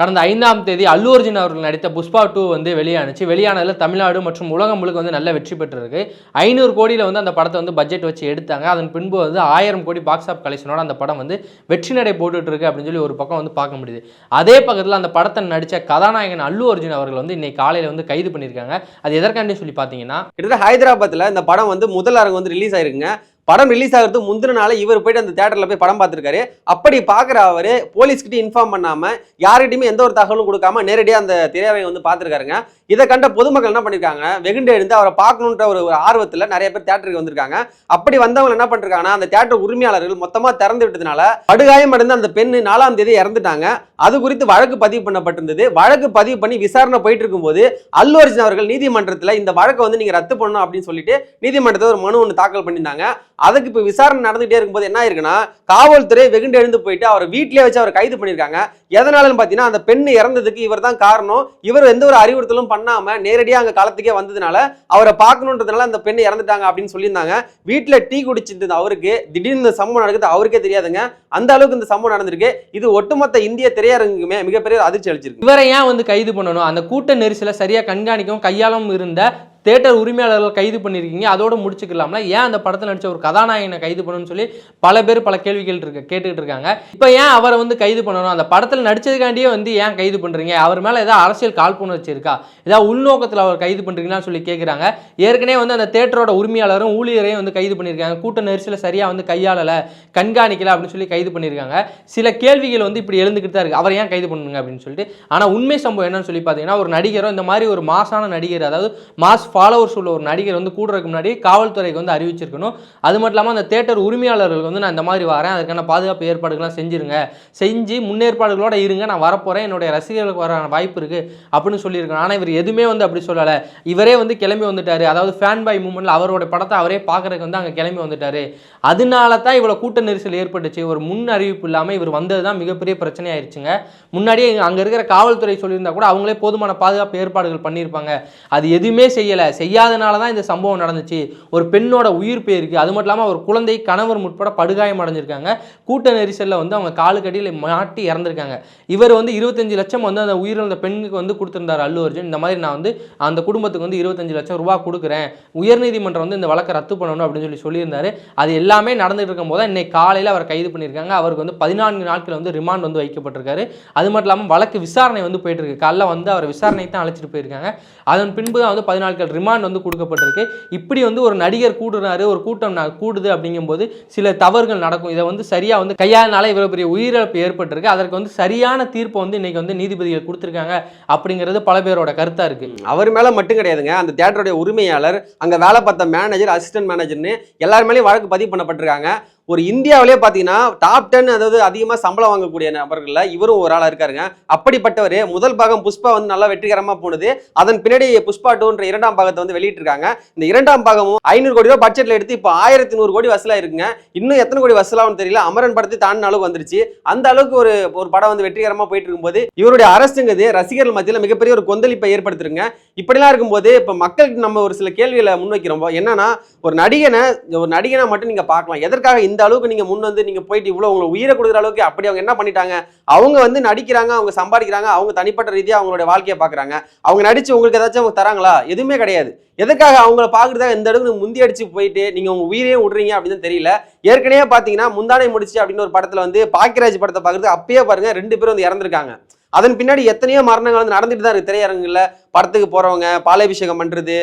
கடந்த ஐந்தாம் தேதி அல்லு அர்ஜுன் அவர்கள் நடித்த புஷ்பா டூ வந்து வெளியானுச்சு. வெளியானதில் தமிழ்நாடு மற்றும் உலகம் முழுக்க வந்து நல்ல வெற்றி பெற்றிருக்கு. ஐநூறு கோடியில் வந்து அந்த படத்தை வந்து பட்ஜெட் வச்சு எடுத்தாங்க. அதன் பின்பு வந்து ஆயிரம் கோடி பாக்ஸ் ஆஃப் கலெக்ஷனோட அந்த படம் வந்து வெற்றி நடை போட்டுட்டு இருக்கு அப்படின்னு சொல்லி ஒரு பக்கம் வந்து பார்க்க முடியுது. அதே பக்கத்தில் அந்த படத்தை நடித்த கதாநாயகன் அல்லு அர்ஜுன் அவர்கள் வந்து இன்னைக்கு காலையில் வந்து கைது பண்ணியிருக்காங்க. அது எதற்காண்டி சொல்லி பார்த்தீங்கன்னா கிட்டத்தட்ட ஹைதராபாத்தில் இந்த படம் வந்து முதல் அரங்கு வந்து ரிலீஸ் ஆயிருக்குங்க. படம் ரிலீஸ் ஆகிறது முந்தின நாள் இவர் போயிட்டு அந்த தேட்டரில் போய் படம் பார்த்துருக்காரு. அப்படி பார்க்குற அவர் போலீஸ்கிட்ட இன்ஃபார்ம் பண்ணாமல் யார்கிட்டையுமே எந்த ஒரு தகவலும் கொடுக்காம நேரடியாக அந்த திரையரங்கை வந்து பார்த்துருக்காருங்க. இதை கண்ட பொதுமக்கள் என்ன பண்ணியிருக்காங்க வெகுண்டு எழுந்து அவரை பார்க்கணுன்ற ஒரு ஒரு ஆர்வத்தில் நிறைய பேர் தேட்டருக்கு வந்திருக்காங்க. அப்படி வந்தவங்க என்ன பண்ணிருக்காங்கன்னா அந்த தேட்டர் உரிமையாளர்கள் மொத்தமாக திறந்து விட்டதுனால படுகாயம் அடைந்த அந்த பெண் நாலாம் தேதி இறந்துட்டாங்க. அது குறித்து வழக்கு பதிவு பண்ணப்பட்டிருந்தது. வழக்கு பதிவு பண்ணி விசாரணை போயிட்டு இருக்கும்போது அல்லு அர்ஜுன் அவர்கள் நீதிமன்றத்தில் இந்த வழக்கை வந்து நீங்கள் ரத்து பண்ணணும் அப்படின்னு சொல்லிட்டு நீதிமன்றத்தில் ஒரு மனு ஒன்று தாக்கல் பண்ணியிருந்தாங்க. அதுக்கு இப்போ விசாரணை நடந்துகிட்டே இருக்கும்போது என்ன ஆயிருக்குன்னா காவல்துறை வெகுண்டு எழுந்து போயிட்டு அவர் வீட்டிலே வச்சு அவர் கைது பண்ணியிருக்காங்க. எதனாலன்னு பார்த்தீங்கன்னா அந்த பெண் இறந்ததுக்கு இவர் தான் காரணம். இவர் எந்த ஒரு அறிவுறுத்தலும் பண்ணாமல் நேரடியாக அங்கே காலத்துக்கே வந்ததுனால அவரை பார்க்கணுன்றதுனால அந்த பெண் இறந்துட்டாங்க அப்படின்னு சொல்லியிருந்தாங்க. வீட்டில் டீ குடிச்சிருந்தது அவருக்கு திடீர்னு இந்த சம்பவம் நடக்குது அவருக்கே தெரியாதுங்க. அந்த அளவுக்கு இந்த சம்பவம் நடந்திருக்கு. இது ஒட்டுமொத்த இந்திய திரையரங்குமே மிகப்பெரிய அதிர்ச்சி அளிச்சிருக்கு. இவரை ஏன் வந்து கைது பண்ணணும்? அந்த கூட்ட நெரிசலை சரியாக கண்காணிக்கவும் கையாளவும் இருந்த தேட்டர் உரிமையாளர்கள் கைது பண்ணியிருக்கீங்க அதோடு முடிச்சுக்கலாம்ல. ஏன் அந்த படத்தில் நடித்த ஒரு கதாநாயகனை கைது பண்ணணும்னு சொல்லி பல பேர் பல கேள்விகள் இருக்க கேட்டுக்கிட்டு இருக்காங்க. இப்போ ஏன் அவரை வந்து கைது பண்ணணும்? அந்த படத்தில் நடிச்சதுக்காண்டியே வந்து ஏன் கைது பண்ணுறீங்க அவர் மேலே ஏதாவது அரசியல் காழ்ப்புணர்ச்சி இருக்கா? ஏதாவது உள்நோக்கத்தில் அவர் கைது பண்ணுறீங்களான்னு சொல்லி கேட்குறாங்க ஏற்கனவே வந்து அந்த தேட்டரோட உரிமையாளரும் ஊழியரையும் வந்து கைது பண்ணியிருக்காங்க. கூட்ட நெரிசலில் சரியாக வந்து கையாளலை கண்காணிக்கல அப்படின்னு சொல்லி கைது பண்ணியிருக்காங்க. சில கேள்விகள் வந்து இப்படி எழுந்துக்கிட்டு தான் இருக்குது அவர் ஏன் கைது பண்ணுங்க அப்படின்னு சொல்லிட்டு. ஆனால் உண்மை சம்பவம் என்னன்னு சொல்லி பார்த்தீங்கன்னா ஒரு நடிகரும் இந்த மாதிரி ஒரு மாசான நடிகர் அதாவது மாஸ் ஃபாலோவர்ஸ் உள்ள ஒரு நடிகர் வந்து கூடுறதுக்கு முன்னாடி காவல்துறைக்கு வந்து அறிவிச்சிருக்கணும். அது மட்டும் இல்லாமல் அந்த தேட்டர் உரிமையாளர்களுக்கு வந்து நான் இந்த மாதிரி வரேன். அதுக்கான பாதுகாப்பு ஏற்பாடுகள்லாம் செஞ்சுருங்க. செஞ்சு முன்னேற்பாடுகளோட இருங்க. நான் வரப்போகிறேன் என்னுடைய ரசிகர்களுக்கு வர வாய்ப்பு இருக்குது அப்படின்னு சொல்லியிருக்கணும். ஆனால் இவர் எதுவுமே வந்து அப்படி சொல்லலை. இவரே வந்து கிளம்பி வந்துட்டார். அதாவது ஃபேன் பாய் மூமெண்ட்டில் அவரோட படத்தை அவரே பார்க்கறதுக்கு வந்து அங்கே கிளம்பி வந்துட்டார். அதனால தான் இவ்வளோ கூட்ட நெரிசல் ஏற்பட்டுச்சு. ஒரு முன் அறிவிப்பு இல்லாமல் இவர் வந்தது தான் மிகப்பெரிய பிரச்சனை ஆயிடுச்சுங்க. முன்னாடியே அங்கே இருக்கிற காவல்துறை சொல்லியிருந்தா கூட அவங்களே போதுமான பாதுகாப்பு ஏற்பாடுகள் பண்ணியிருப்பாங்க. அது எதுவுமே செய்யலை. செய்யாதனால தான் இந்த சம்பவம் நடந்துச்சு. ஒரு பெண்ணோட உயிர் போயிருக்கு அது மட்டும் இல்லாமல் ஒரு குழந்தை கணவர் உட்பட படுகாயம் அடைஞ்சிருக்காங்க. கூட்ட நெரிசலில் வந்து அவங்க காலுக்கடியில் மாட்டி இறந்துருக்காங்க. இவர் வந்து இருபத்தஞ்சு லட்சம் வந்து அந்த உயிரிழந்த பெண்ணுக்கு வந்து கொடுத்துருந்தார் அல்லு அர்ஜுன். இந்த மாதிரி நான் வந்து அந்த குடும்பத்துக்கு வந்து இருபத்தஞ்சு லட்சம் ரூபா கொடுக்குறேன். உயர்நீதிமன்றம் வந்து இந்த வழக்கை ரத்து பண்ணணும் அப்படின்னு சொல்லி சொல்லியிருந்தார். அது எல்லாமே நடந்துட்டு இருக்கும்போது போது இன்னைக்கு காலையில் அவர் கைது பண்ணியிருக்காங்க. அவருக்கு வந்து பதினான்கு நாட்கள் வந்து ரிமாண்ட் வந்து வைக்கப்பட்டிருக்காரு. அது மட்டும் இல்லாமல் வழக்கு விசாரணை வந்து போயிட்டு இருக்கு. காலைல வந்து அவர் விசாரணைக்கு தான் அழைச்சிட்டு போயிருக்காங்க. அதன் பின்பு தான் வந்து பதினாலு நாட்கள் ரிமாண்ட் வந்து கொடுக்கப்பட்டிருக்கு. இப்படி வந்து ஒரு நடிகர் கூடுறாரு ஒரு கூட்டம் கூடுது அப்படிங்கும்போது சில தவறுகள் நடக்கும். இதை வந்து சரியாக வந்து கையாளனால இவ்வளோ பெரிய உயிரிழப்பு ஏற்பட்டிருக்கு. அதற்கு வந்து சரியான தீர்ப்பை வந்து இன்னைக்கு வந்து நீதிபதிகள் கொடுத்துருக்காங்க அப்படிங்கிறது பல பேரோட கருத்தாக இருக்குது அவர் மேலே மட்டும் கிடையாதுங்க. அந்த தேட்டருடைய உரிமையாளர் அங்கே வேலை பார்த்த மேனேஜர் அசிஸ்டன்ட் மேனேஜர்னு எல்லாருமேலேயும் வழக்கு பதிவு பண்ணப்பட்டிருக்காங்க. ஒரு இந்தியாவிலே பார்த்தீங்கன்னா டாப் டென் அதாவது அதிகமாக சம்பளம் வாங்கக்கூடிய நபர்களில் இவரும் ஒரு ஆளாக இருக்காருங்க. அப்படிப்பட்டவர் முதல் பாகம் புஷ்பா வந்து நல்லா வெற்றிகரமாக போனது. அதன் பின்னாடி புஷ்பா டூன்ற இரண்டாம் பாகத்தை வந்து வெளியிட்டிருக்காங்க. இந்த இரண்டாம் பாகமும் ஐநூறு கோடி ரூபாய் பட்ஜெட்டில் எடுத்து இப்போ ஆயிரத்தி நூறு கோடி வசூலாக இருக்குங்க. இன்னும் எத்தனை கோடி வசூலாகும் தெரியல. அமரன் படத்தை தாண்டின அளவுக்கு வந்துருச்சு. அந்த அளவுக்கு ஒரு ஒரு படம் வந்து வெற்றிகரமாக போயிட்டு இருக்கும்போது இவருடைய அரசுங்கிறது ரசிகர்கள் மத்தியில் மிகப்பெரிய ஒரு கொந்தளிப்பை ஏற்படுத்துருங்க. இப்படிலாம் இருக்கும்போது இப்போ மக்களுக்கு நம்ம ஒரு சில கேள்விகளை முன்வைக்கிறோம். என்னன்னா ஒரு நடிகனை ஒரு நடிகனை மட்டும் நீங்கள் பார்க்கலாம். எதற்காக இந்த அளவுக்கு நீங்க முன் வந்து நீங்க போயிட்டு இவ்வளவு உங்களை உயிரை கொடுக்குற அளவுக்கு அப்படி அவங்க என்ன பண்ணிட்டாங்க? அவங்க வந்து நடிக்கிறாங்க அவங்க சம்பாதிக்கிறாங்க அவங்க தனிப்பட்ட ரீதியா அவங்களோட வாழ்க்கையை பார்க்குறாங்க. அவங்க நடிச்சு உங்களுக்கு ஏதாச்சும் அவங்க தராங்களா? எதுவுமே கிடையாது. எதுக்காக அவங்கள பார்க்குறதா இந்த அளவுக்கு முந்தி அடிச்சு போயிட்டு நீங்க உங்க உயிரையே விடுறீங்க அப்படின்னு தெரியல. ஏற்கனவே பாத்தீங்கன்னா முந்தானை முடிச்சு அப்படின்னு ஒரு படத்துல வந்து பாக்கியராஜ் படத்தை பார்க்கறது அப்பயே பாருங்க ரெண்டு பேரும் வந்து இறந்துருக்காங்க. அதன் பின்னாடி எத்தனையோ மரணங்கள் வந்து நடந்துட்டு தான் இருக்கு. திரையரங்குல படத்துக்கு போறவங்க பாலாபிஷேகம் பண்றது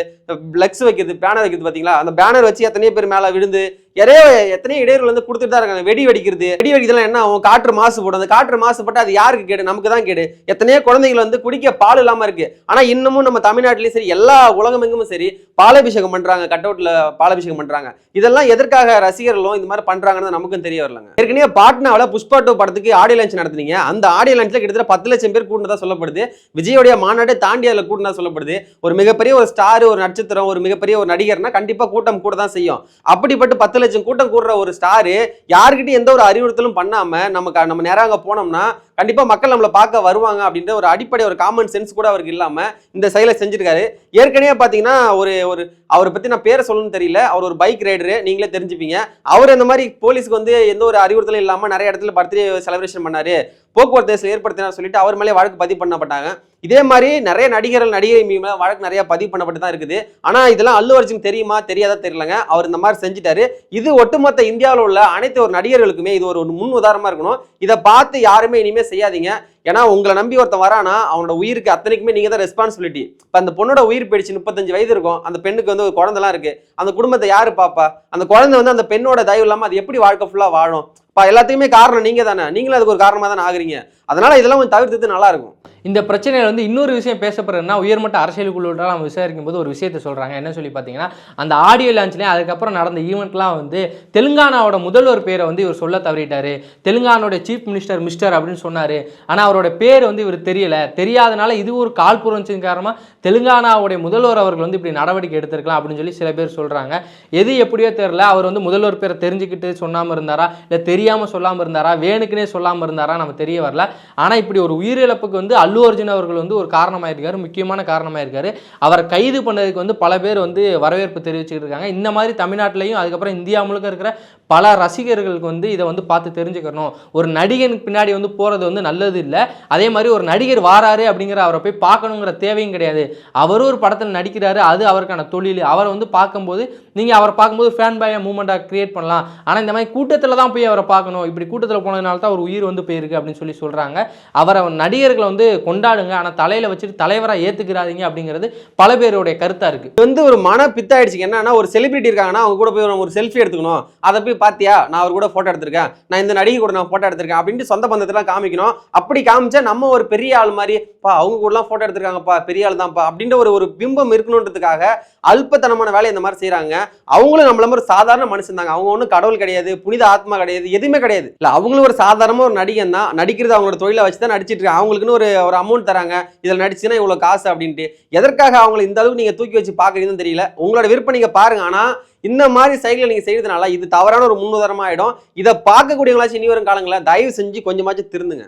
பிளக்ஸ் வைக்கிறது பேனர் வைக்கிறது பாத்தீங்களா? அந்த பேனர் வச்சு எத்தனையோ பேர் மேல விழுந்து நிறைய எத்தனையோ இடையூறுகள் வந்து கொடுத்துட்டு தான் இருக்காங்க. வெடி வெடிக்கிறது. வெடி வெடிக்கிறதுலாம் என்ன ஆகும்? காற்று மாசுபடும் அந்த காற்று மாசுபட்டு அது யாருக்கு கேடு? நமக்கு தான் கேடு. எத்தனையோ குழந்தைகள் வந்து குடிக்க பால் இல்லாமல் இருக்கு. ஆனால் இன்னமும் நம்ம தமிழ்நாட்டிலையும் சரி எல்லா உலகமெங்கும் சரி பாலாபிஷேகம் பண்றாங்க. கட் அவுட்ல பாலாபிஷேகம் பண்றாங்க. இதெல்லாம் எதற்காக ரசிகர்களும் இந்த மாதிரி பண்றாங்கன்னு நமக்கும் தெரிய வரலங்க. ஏற்கனவே பாட்னாவில் புஷ்பா டூ படத்துக்கு ஆடியோ லான்ச் நடத்துனீங்க. அந்த ஆடியோ லான்ச்ல கிட்டத்தட்ட பத்து லட்சம் பேர் கூட்டினதா சொல்லப்படுது. விஜயோடைய மாநாட்டை தாண்டி அதில் கூட்டினதா சொல்லப்படுது. ஒரு மிகப்பெரிய ஒரு ஸ்டார் ஒரு நட்சத்திரம் ஒரு மிகப்பெரிய ஒரு நடிகர்னா கண்டிப்பா கூட்டம் கூட தான் செய்யும். அப்படிப்பட்டு பத்து லட்சம் கூட்டம் கூடுற ஒரு ஸ்டாரு யாருக்கிட்டையும் எந்த ஒரு அறிவுறுத்தலும் பண்ணாம நமக்கு நம்ம நேரம் அங்கே போனோம்னா கண்டிப்பாக மக்கள் நம்மளை பார்க்க வருவாங்க அப்படின்ற ஒரு அடிப்படை ஒரு காமன் சென்ஸ் கூட அவருக்கு இல்லாமல் இந்த செயலை செஞ்சிருக்காரு. ஏற்கனவே பார்த்தீங்கன்னா ஒரு ஒரு அவரை பற்றி நான் பேரை சொல்லணும்னு தெரியல. அவர் ஒரு பைக் ரைடரு நீங்களே தெரிஞ்சுப்பீங்க. அவர் இந்த மாதிரி போலீஸ்க்கு வந்து எந்த ஒரு அறிவுறுத்தலும் இல்லாமல் நிறைய இடத்துல பர்த்டே செலிப்ரேஷன் பண்ணார். போக்குவரத்து ஏற்படுத்தினார் சொல்லிட்டு அவர் மேலே வழக்கு பதிவு பண்ணப்பட்டாங்க. இதே மாதிரி நிறைய நடிகர்கள் நடிகை மேல வழக்கு நிறைய பதிவு பண்ணப்பட்டு தான் இருக்குது. ஆனால் இதெல்லாம் அல்லு அர்ஜுன் தெரியுமா தெரியாதா தெரியலங்க. அவர் இந்த மாதிரி செஞ்சுட்டாரு. இது ஒட்டுமொத்த இந்தியாவில் உள்ள அனைத்து ஒரு நடிகர்களுக்குமே இது ஒரு முன் உதாரணமாக இருக்கணும். இதை பார்த்து யாருமே இனிமேல் செய்யாதீங்க. ஏன்னா உங்களை நம்பி ஒருத்தன் வரானா அவனோட உயிருக்கு அத்தனைக்குமே நீங்க தான் ரெஸ்பான்சிபிலிட்டி இப்போ அந்த பொண்ணோட உயிர் போயிடுச்சு முப்பத்தஞ்சு வயது இருக்கும். அந்த பெண்ணுக்கு வந்து ஒரு குழந்தைலாம் இருக்கு. அந்த குடும்பத்தை யாரு பாப்பா? அந்த குழந்தை வந்து அந்த பெண்ணோட தயவு இல்லாம அது எப்படி வாழ்க்கை ஃபுல்லா வாழும்? இப்போ எல்லாத்தையுமே காரணம் நீங்க தானே நீங்களும் அதுக்கு ஒரு காரணமாக தானே ஆகுறீங்க. அதனால இதெல்லாம் கொஞ்சம் தவிர்த்தது நல்லா இருக்கும். இந்த பிரச்சனையில் வந்து இன்னொரு விஷயம் பேசப்படுறதுன்னா உயர்மட்ட அரசியல் குழுவிட்டால் நம்ம விசாரிக்கும் போது ஒரு விஷயத்தை சொல்கிறாங்க என்ன சொல்லி பார்த்தீங்கன்னா அந்த ஆடியோ லான்ச்லேயே அதுக்கப்புறம் நடந்த ஈவெண்ட்லாம் வந்து தெலுங்கானாவோட முதல்வர் பேரை வந்து இவர் சொல்ல தவறிட்டார். தெலுங்கானோட சீஃப் மினிஸ்டர் மிஸ்டர் அப்படின்னு சொன்னார். ஆனால் அவரோட பேர் வந்து இவர் தெரியலை. தெரியாதனால இது ஒரு காழ்ப்புணர்ச்சியின் காரணமாக தெலுங்கானாவுடைய முதல்வர் அவர்கள் வந்து இப்படி நடவடிக்கை எடுத்திருக்கலாம் அப்படின்னு சொல்லி சில பேர் சொல்கிறாங்க எது எப்படியோ தெரில அவர் வந்து முதல்வர் பேரை தெரிஞ்சுக்கிட்டு சொன்னாமல் இருந்தாரா? இல்லை தெரியாமல் சொல்லாமல் இருந்தாரா? வேணுக்குனே சொல்லாமல் இருந்தாரா? நம்ம தெரிய வரல. ஆனால் இப்படி ஒரு உயிரிழப்புக்கு வந்து அல்லு அர்ஜுன் அவர்கள் வந்து ஒரு காரணமாக இருக்காரு முக்கியமான காரணமாக இருக்காரு அவரை கைது பண்ணதுக்கு வந்து பல பேர் வந்து வரவேற்பு தெரிவிச்சுட்டு இருக்காங்க. இந்த மாதிரி தமிழ்நாட்டிலையும் அதுக்கப்புறம் இந்தியா முழுக்க இருக்கிற பல ரசிகர்களுக்கு வந்து இதை வந்து பார்த்து தெரிஞ்சுக்கணும். ஒரு நடிகனுக்கு பின்னாடி வந்து போகிறது வந்து நல்லது இல்லை. அதே மாதிரி ஒரு நடிகர் வாராரு அப்படிங்கிற அவரை போய் பார்க்கணுங்கிற தேவையும் கிடையாது. அவரும் ஒரு படத்தில் நடிக்கிறாரு அது அவருக்கான தொழில். அவரை வந்து பார்க்கும்போது நீங்கள் அவரை பார்க்கும்போது ஃபேன் பாய மூமெண்ட்டாக க்ரியேட் பண்ணலாம். ஆனால் இந்த மாதிரி கூட்டத்தில் தான் போய் அவரை பார்க்கணும். இப்படி கூட்டத்தில் போனதுனால தான் ஒரு உயிர் வந்து போயிருக்கு அப்படின்னு சொல்லி சொல்கிறாங்க அவரை நடிகர்களை வந்து கொண்டாடுங்க. ஆனால் தலையில் வச்சுட்டு தலைவராக ஏற்றுக்கிறாதீங்க அப்படிங்கிறது பல பேருடைய கருத்தாக இருக்குது வந்து ஒரு மன பித்தாயிடுச்சு என்னன்னா ஒரு செலிபிரிட்டி இருக்காங்கன்னா அவங்க கூட போய் ஒரு செல்ஃபி எடுத்துக்கணும். அதை போய் பார்த்தியா நான் அவர் கூட போட்டோ எடுத்திருக்கேன். நான் இந்த நடிகை கூட நான் ஃபோட்டோ எடுத்திருக்கேன் அப்படின்ட்டு சொந்த பந்தத்தெல்லாம் காமிக்கணும். அப்படி காமிச்சா நம்ம ஒரு பெரிய ஆள் மாதிரி பா அவங்க கூடலாம் ஃபோட்டோ எடுத்திருக்காங்கப்பா பெரிய ஆள் தான்ப்பா அப்படின்ற ஒரு ஒரு பிம்பம் இருக்கணுன்றதுக்காக அல்பத்தனமான வேலையை இந்த மாதிரி செய்றாங்க. அவங்களும் நம்மள மாதிரி சாதாரண மனுஷன் தாங்க. அவங்க ஒன்றும் கடவுள் கிடையாது புனித ஆத்மா கிடையாது எதுவுமே கிடையாது. இல்லை அவங்களும் ஒரு சாதாரண ஒரு நடிகன் தான். நடிக்கிறது அவங்களோட தொழிலை வச்சு தான் நடிச்சிட்டு இருக்காங்க. அவங்களுக்குன்னு ஒரு ஒரு அமௌண்ட் தராங்க. இதில் நடிச்சுன்னா இவ்வளோ காசு அப்படின்ட்டு. எதற்காக அவங்களை இந்த அளவுக்கு நீங்கள் தூக்கி வச்சு பார்க்குறீங்கன்னு தெரியல. உங்களோட விருப்பம் நீங்கள் பாருங்க. ஆனால் இந்த மாதிரி சைக்கிள் நீங்கள் செய்யறதுனால இது தவறான ஒரு முன்னுதாரணமா ஆயிடும். இதை பார்க்கக்கூடியவங்களாச்சும் இனி வரும் காலங்களில் தயவு செஞ்சு கொஞ்சமாச்சும் திருந்துங்க.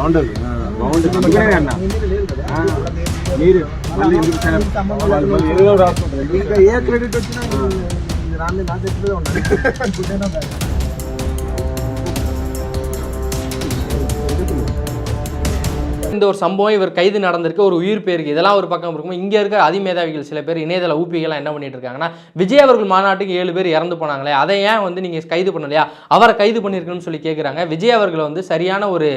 బాగుండదు బాగుంటుంది. అన్న. మీరు మళ్ళీ ఏ క్రెడిట్ వచ్చినా రాలేదు నా దగ్గరే ఉండాలి இந்த ஒரு சம்பவம் இவர் கைது நடந்திருக்கு ஒரு உயிர் பேருக்கு இதெல்லாம் ஒரு பக்கம் இருக்கும். இங்கே இருக்க அதிமேதாவிகள் சில பேர் இணையதள ஊப்பிகள்லாம் என்ன பண்ணிட்டு இருக்காங்கன்னா விஜய் அவர்கள் மாநாட்டுக்கு ஏழு பேர் இறந்து போனாங்களே அதை ஏன் வந்து நீங்கள் கைது பண்ணலையா? அவரை கைது பண்ணியிருக்கணும்னு சொல்லி கேட்குறாங்க விஜய் அவர்கள் வந்து சரியான ஒரு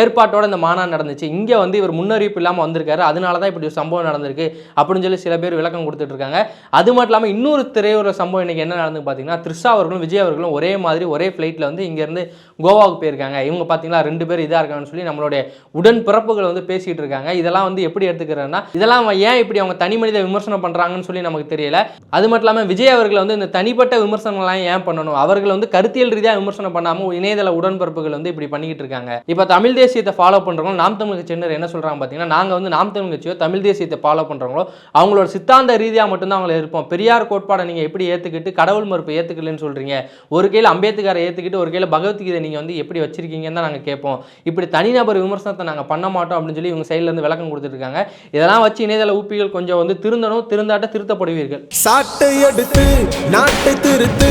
ஏற்பாட்டோட இந்த மாநாடு நடந்துச்சு. இங்கே வந்து இவர் முன்னறிவிப்பு இல்லாமல் வந்திருக்காரு. அதனால தான் இப்படி ஒரு சம்பவம் நடந்திருக்கு அப்படின்னு சொல்லி சில பேர் விளக்கம் கொடுத்துட்டு இருக்காங்க. அது மட்டும் இல்லாமல் இன்னொரு திரையுற சம்பவம் இன்னைக்கு என்ன நடந்து பார்த்தீங்கன்னா த்ரிஷா அவர்களும் விஜய் அவர்களும் ஒரே மாதிரி ஒரே ஃப்ளைட்டில் வந்து இங்கேருந்து கோவாவுக்கு போயிருக்காங்க. இவங்க பார்த்தீங்கன்னா ரெண்டு பேர் இதாக இருக்காங்கன்னு சொல்லி நம்மளுடைய உடன் பிறப்புகள் வந்து பேசிட்டு இருக்காங்க. இதெல்லாம் வந்து எப்படி எடுத்துக்கிறேன்னா இதெல்லாம் ஏன் இப்படி அவங்க தனி மனித விமர்சனம் பண்ணுறாங்கன்னு சொல்லி நமக்கு தெரியல. அது மட்டும் இல்லாமல் விஜய் அவர்கள் வந்து இந்த தனிப்பட்ட விமர்சனங்கள்லாம் ஏன் பண்ணணும்? அவர்கள் வந்து கருத்தியல் ரீதியாக விமர்சனம் பண்ணாமல் இணையதள உடன்பரப்புகள் வந்து இப்படி பண்ணிக்கிட்டு இருக்காங்க. இப்போ தமிழ் தேசியத்தை ஃபாலோ பண்ணுறவங்க நாம் தமிழ் கட்சியினர் என்ன சொல்கிறாங்க பார்த்தீங்கன்னா நாங்கள் வந்து நாம் தமிழ் கட்சியோ தமிழ் தேசியத்தை ஃபாலோ பண்ணுறவங்களோ அவங்களோட சித்தாந்த ரீதியாக மட்டும்தான் அவங்களை இருப்போம் பெரியார் கோட்பாடை நீங்கள் எப்படி ஏற்றுக்கிட்டு கடவுள் மறுப்பு ஏற்றுக்கலன்னு சொல்கிறீங்க ஒரு கையில் அம்பேத்கரை ஏற்றுக்கிட்டு ஒரு கையில் பகவத்கீதை நீங்கள் வந்து எப்படி வச்சிருக்கீங்கன்னு தான் நாங்கள் கேட்போம். இப்படி தனிநபர் விமர்சனத்தை நாங்கள் பண்ண மாட்டோம் அப்படின்னு சொல்லி இவங்க சைட்லேருந்து விளக்கம் கொடுத்துருக்காங்க இதெல்லாம் வச்சு இணையதள ஊப்பிகள் கொஞ்சம் வந்து திருந்தணும் திருந்தாட்ட திருத்தப்படுவீர்கள். சாட்டை எடுத்து நாட்டை திருத்து